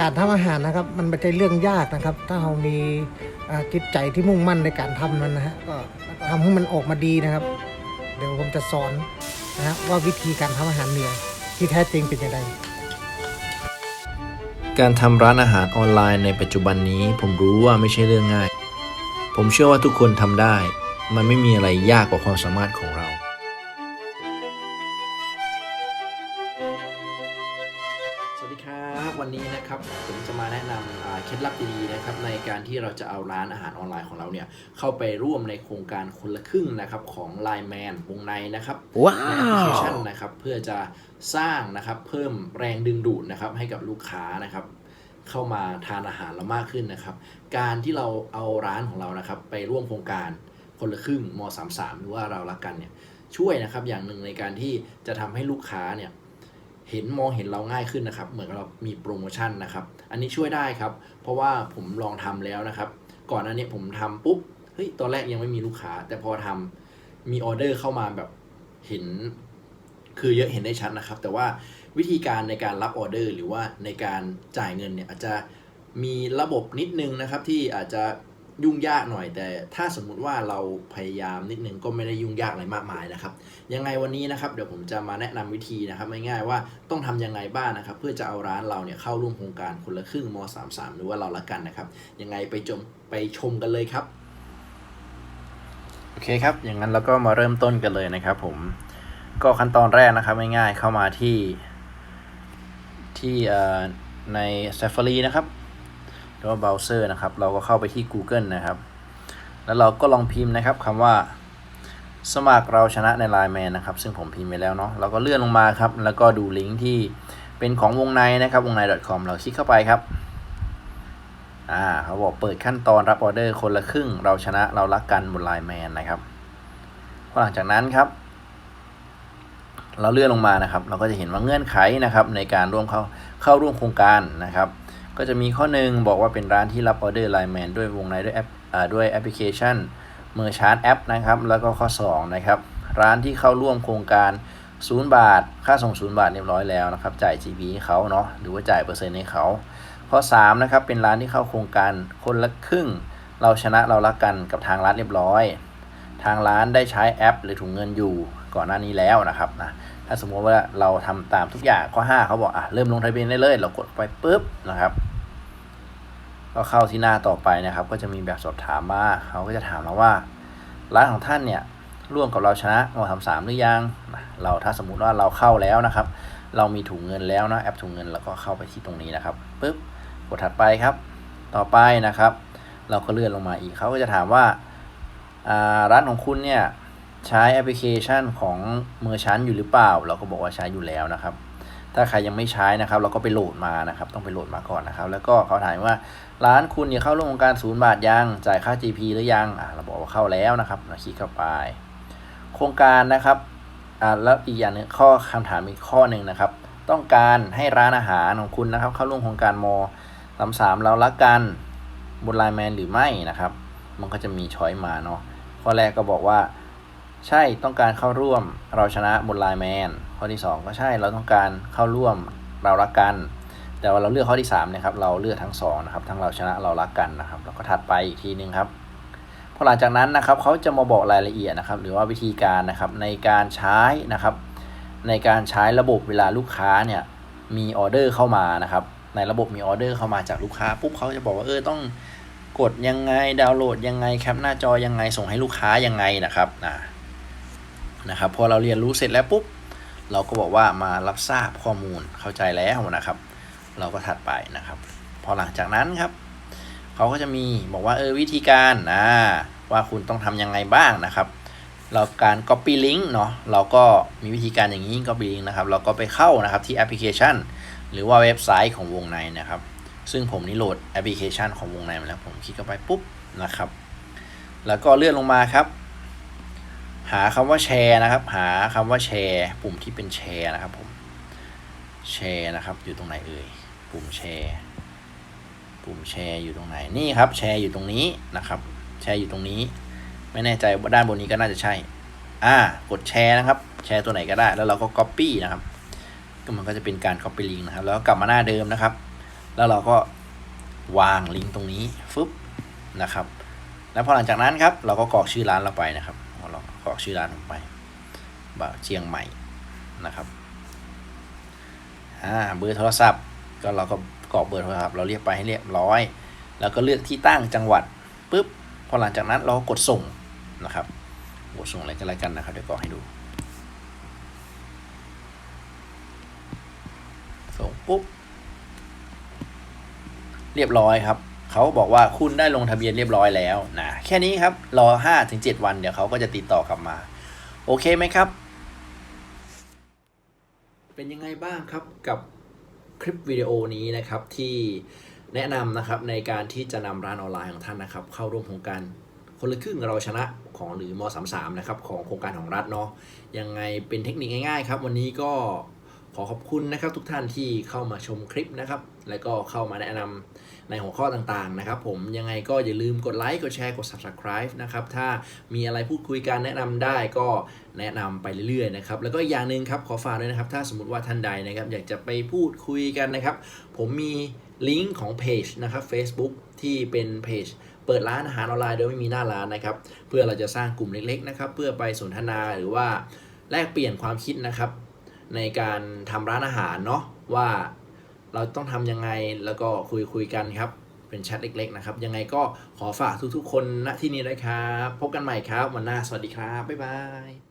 การทำอาหารนะครับ มันไม่ใช่เรื่องยากนะครับ ถ้าเรามีจิตใจที่มุ่งมั่นในการทำมันนะฮะก็ทำให้มันออกมาดีนะครับ เดี๋ยวผมจะสอนนะฮะว่าวิธีการทำอาหารเหนือที่แท้จริงเป็นยังไงการทำร้านอาหารออนไลน์ในปัจจุบันนี้ผมรู้ว่าไม่ใช่เรื่องง่าย ผมเชื่อว่าทุกคนทำได้ มันไม่มีอะไรยากกว่าความสามารถของเรา ครับวันนี้นะครับผมจะมาแนะนำอ่าเคล็ดลับดีๆนะครับในการที่เราจะเอาร้านอาหารออนไลน์ของเราเนี่ยเข้าไปร่วมในโครงการคนละครึ่งนะครับของ Line Man วงในนะครับว้าในแอปพลิเคชันนะครับเพื่อจะสร้างนะครับเพิ่มแรงดึงดูดนะครับให้กับลูกค้านะครับเข้ามาทานอาหารเรามากขึ้นนะครับ การที่เราเอาร้านของเรานะครับไปร่วมโครงการคนละครึ่งม 33 หรือว่าเรารักกันเนี่ยช่วยนะครับอย่างหนึ่งในการที่จะทำให้ลูกค้าเนี่ย เห็นมองเห็นเราง่ายขึ้นนะครับ เหมือนเรามีโปรโมชั่นนะครับ อันนี้ช่วยได้ครับ เพราะว่าผมลองทำแล้วนะครับ ก่อนหน้านี้ผมทำปุ๊บเฮ้ยตอนแรกยังไม่มีลูกค้า แต่พอทำมีออเดอร์เข้ามาแบบเห็น คือเยอะเห็นได้ชัดนะครับ แต่ว่าวิธีการในการรับออเดอร์ หรือว่าในการจ่ายเงินเนี่ยอาจจะมีระบบนิดนึงนะครับที่อาจจะ ยุ่งยากหน่อย แต่ถ้าสมมุติว่าเราพยายามนิดนึงก็ไม่ได้ยุ่งยากอะไรมากมายนะครับ ยังไงวันนี้นะครับเดี๋ยวผมจะมาแนะนำวิธีนะครับง่ายๆว่าต้องทำยังไงบ้างนะครับ เพื่อจะเอาร้านเราเนี่ยเข้าร่วมโครงการคนละครึ่งม 33 หรือว่าเราละกันนะครับ ยังไงไปชมไปชมกันเลยครับโอเคครับอย่างนั้นเราก็มาเริ่มต้นกันเลยนะครับ ผมก็ขั้นตอนแรกนะครับง่ายๆเข้ามาที่ที่ใน Safari นะครับ หรือว่าเบราว์เซอร์นะครับ เราก็เข้าไปที่ Google นะครับ แล้วเราก็ลองพิมพ์นะครับคำว่าสมัครเราชนะใน Line Man นะครับ ซึ่งผมพิมพ์ไปแล้วเนาะเราก็เลื่อนลงมาครับ แล้วก็ดูลิงก์ที่เป็นของวงในนะครับวงใน .com เราคลิกเข้าไปครับอ่าเขาบอกเปิดขั้นตอนรับออเดอร์คนละครึ่ง เราชนะเรารักกันบน Line Man นะครับพอหลังจากนั้นครับ เราเลื่อนลงมานะครับ เราก็จะเห็นว่าเงื่อนไขนะครับในการร่วมเข้าเข้าร่วมโครงการนะครับ ก็จะมีข้อหนึ่งบอกว่าเป็นร้านที่รับออเดอร์ไลน์แมนด้วยวงในด้วยแอปด้วยแอปพลิเคชันเมอร์ชาร์ตแอปนะครับ แล้วก็ข้อ 2 นะครับ ร้านที่เข้าร่วมโครงการ 0 บาท ค่าส่ง 0 บาทเรียบร้อยแล้วนะครับ จ่าย GP ให้เขาเนาะหรือว่าจ่ายเปอร์เซ็นต์ให้เขา ข้อ 3 นะครับ เป็นร้านที่เข้าโครงการคนละครึ่ง เราชนะเรารักกันกับทางร้านเรียบร้อย ทางร้านได้ใช้แอป หรือถุงเงินอยู่ก่อนหน้านี้แล้วนะครับนะ ถ้าสมมติว่าเราทำตามทุกอย่างข้อ 5 เขาบอกอะเริ่มลงทะเบียนได้เลย เรากดไปปุ๊บนะครับก็เข้าที่หน้าต่อไปนะครับ ก็จะมีแบบสอบถามมาเขาก็จะถามเราว่าร้านของท่านเนี่ยร่วมกับเราชนะมทำสามหรือยังเราถ้าสมมุติว่าเราเข้าแล้วนะครับ เรามีถุงเงินแล้วนะแอปถุงเงินเราก็เข้าไปที่ตรงนี้นะครับปุ๊บกดถัดไปครับ ต่อไปนะครับ เราก็เลื่อนลงมาอีกเขาก็จะถามว่าร้านของคุณเนี่ย ใช้แอปพลิเคชันของเมอร์ชันอยู่หรือเปล่า เราก็บอกว่าใช้อยู่แล้วนะครับ ถ้าใครยังไม่ใช้นะครับ เราก็ไปโหลดมานะครับ ต้องไปโหลดมาก่อนนะครับ แล้วก็เขาถามว่าร้านคุณเนี่ยเข้าร่วมโครงการศูนย์บาทยังจ่ายค่า GP หรือยังอ่าเราบอกว่าเข้าแล้วนะครับเราคลิกเข้าไป โครงการนะครับอ่าแล้วอีกอย่างนึงข้อคำถามอีกข้อหนึ่งนะครับ ต้องการให้ร้านอาหารของคุณนะครับ เข้าร่วมโครงการมสามสามเรารักกันบนไลน์แมนหรือไม่นะครับ มันก็จะมีช้อยมาเนาะข้อแรกก็บอกว่า ใช่ต้องการเข้าร่วมเราชนะบนไลน์แมนข้อที่ 2 ก็ใช่เราต้องการเข้าร่วมเรารักกัน แต่ว่าเราเลือกข้อที่3นะครับเราเลือกทั้งสองนะครับทั้งเราชนะเรารักกันนะครับแล้วก็ถัดไปอีกทีนึงครับพอหลังจากนั้นนะครับเขาจะมาบอกรายละเอียดนะครับ หรือว่าวิธีการนะครับในการใช้นะครับ ในการใช้ระบบเวลาลูกค้าเนี่ยมีออเดอร์เข้ามานะครับ ในระบบมีออเดอร์เข้ามาจากลูกค้าปุ๊บเขาจะบอกว่าเออต้องกดยังไงดาวน์โหลดยังไงแคปหน้าจอยังไงส่งให้ลูกค้ายังไงนะครับนะ นะครับพอเราเรียนรู้เสร็จแล้วปุ๊บเราก็บอกว่ามารับทราบข้อมูลเข้าใจแล้วนะครับ เราก็ถัดไปนะครับ พอหลังจากนั้นครับเขาก็จะมีบอกว่าเออวิธีการนะว่าคุณต้องทำยังไงบ้างนะครับ เราการ copy link เนาะเราก็มีวิธีการอย่างนี้ copy link นะครับ เราก็ไปเข้านะครับที่แอปพลิเคชัน หรือว่าเว็บไซต์ของวงในนะครับ ซึ่งผมนี่โหลดแอปพลิเคชันของวงในมาแล้วผมคลิกเข้าไปปุ๊บนะครับ แล้วก็เลื่อนลงมาครับ หาคำว่าแชร์นะครับ หาคำว่าแชร์ ปุ่มที่เป็นแชร์นะครับผมแชร์นะครับ อยู่ตรงไหนเอ่ยปุ่มแชร์ปุ่มแชร์อยู่ตรงไหนนี่ครับ แชร์อยู่ตรงนี้นะครับ แชร์อยู่ตรงนี้ ไม่แน่ใจว่าด้านบนนี้ก็น่าจะใช่ อ่ากดแชร์นะครับ แชร์ตัวไหนก็ได้ แล้วเราก็ Copy นะครับก็มันก็จะเป็นการ Copy link นะครับ แล้วกลับมาหน้าเดิมนะครับ แล้วเราก็วางลิงก์ตรงนี้ฟึบนะครับ แล้วพอหลังจากนั้นครับ เราก็กรอกชื่อร้านเราไปนะครับ กรอกชื่อร้านลงไปบ่าวเชียงใหม่นะครับอ่าเบอร์โทรศัพท์ก็เราก็กรอกเบอร์โทรศัพท์เราเรียกไปให้เรียบร้อย แล้วก็เลือกที่ตั้งจังหวัดปุ๊บพอหลังจากนั้นเราก็กดส่งนะครับกดส่งอะไรก็แล้วกันนะครับเดี๋ยวกรอกให้ดู ส่งปุ๊บเรียบร้อยครับ เขาบอกว่าคุณได้ลงทะเบียนเรียบร้อยแล้วนะแค่นี้ครับรอ5-7วันเดี๋ยวเขาก็จะติดต่อกลับมา โอเคไหมครับ เป็นยังไงบ้างครับกับคลิปวิดีโอนี้นะครับที่แนะนำนะครับในการที่จะนำร้านออนไลน์ของท่านนะครับ เข้าร่วมโครงการคนละครึ่งเราชนะของหรือม 33 นะครับของโครงการของรัฐเนาะยังไงเป็นเทคนิคง่ายๆครับ วันนี้ก็ ขอขอบคุณนะครับทุกท่านที่เข้ามาชมคลิปนะครับ แล้วก็เข้ามาแนะนำในหัวข้อต่างๆนะครับ ผมยังไงก็อย่าลืมกดไลค์กดแชร์กด subscribe นะครับ ถ้ามีอะไรพูดคุยกันแนะนำได้ก็แนะนำไปเรื่อยๆนะครับ แล้วก็อีกอย่างหนึ่งครับขอฝากด้วยนะครับ ถ้าสมมติว่าท่านใดนะครับ อยากจะไปพูดคุยกันนะครับ ผมมีลิงก์ของเพจนะครับ Facebook ที่เป็นเพจเปิดร้านอาหารออนไลน์โดยไม่มีหน้าร้านนะครับ เพื่อเราจะสร้างกลุ่มเล็กๆนะครับ เพื่อไปสนทนาหรือว่าแลกเปลี่ยนความคิดนะครับ ในการทำร้านอาหารเนาะว่าเราต้องทำยังไงแล้วก็คุยคุยกันครับ เป็นแชทเล็กๆนะครับ ยังไงก็ขอฝากทุกๆ คนณที่นี้ด้วยครับ พบกันใหม่ครับ วันหน้าสวัสดีครับ บ๊ายบาย